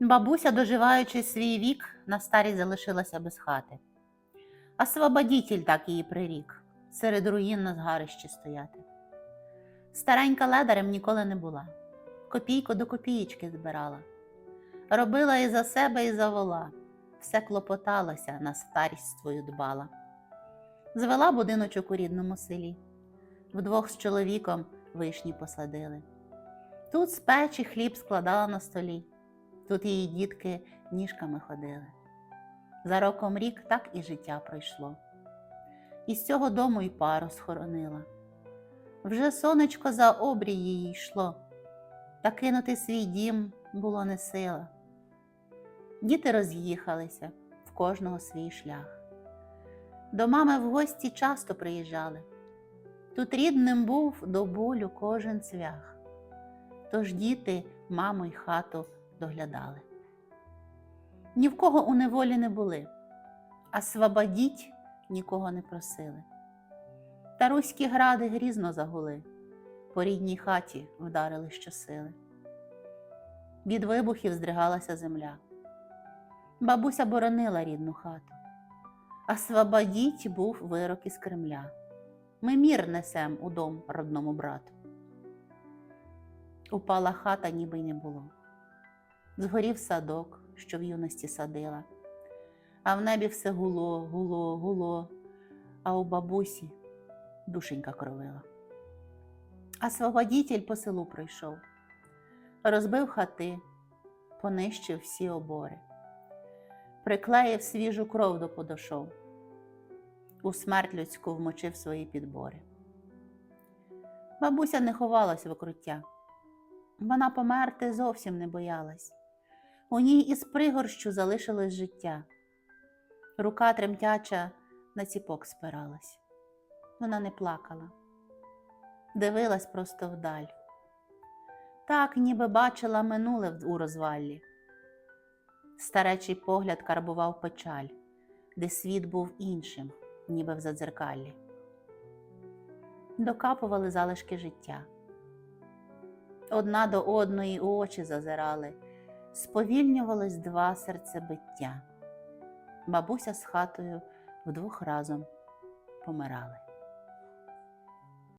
Бабуся, доживаючи свій вік, на старість залишилася без хати. А свободітель так її прирік серед руїн на згарищі стояти. Старенька ледарем ніколи не була, копійку до копієчки збирала. Робила і за себе, і за вола, все клопоталася, на старість свою дбала. Звела будиночок у рідному селі, вдвох з чоловіком вишні посадили. Тут з печі хліб складала на столі, тут її дітки ніжками ходили. За роком рік так і життя пройшло. І з цього дому й пару схоронила. Вже сонечко за обрій її йшло, та кинути свій дім було не сила. Діти роз'їхалися в кожного свій шлях. До мами в гості часто приїжджали. Тут рідним був до болю кожен цвях. Тож діти маму й хату доглядали. Ні в кого у неволі не були, а свободіть нікого не просили. Та руські гради грізно загули, по рідній хаті вдарили щосили. Від вибухів здригалася земля. Бабуся боронила рідну хату, а свободіть був вирок із Кремля. Ми мір несем у дом родному брату. Упала хата, ніби й не було. Згорів садок, що в юності садила, а в небі все гуло, гуло, гуло, а у бабусі душенька кровила. А свободітель по селу пройшов, розбив хати, понищив всі обори, приклеїв свіжу кров до подошов, у смерть людську вмочив свої підбори. Бабуся не ховалась в окруття. Вона померти зовсім не боялась. У ній із пригорщу залишилось життя. Рука тремтяча на ціпок спиралась. Вона не плакала, дивилась просто вдаль. Так, ніби бачила минуле у розваллі. Старечий погляд карбував печаль, де світ був іншим, ніби в задзеркаллі. Докапували залишки життя одна до одної очі зазирали, сповільнювались два серцебиття. Бабуся з хатою вдвох разом помирали.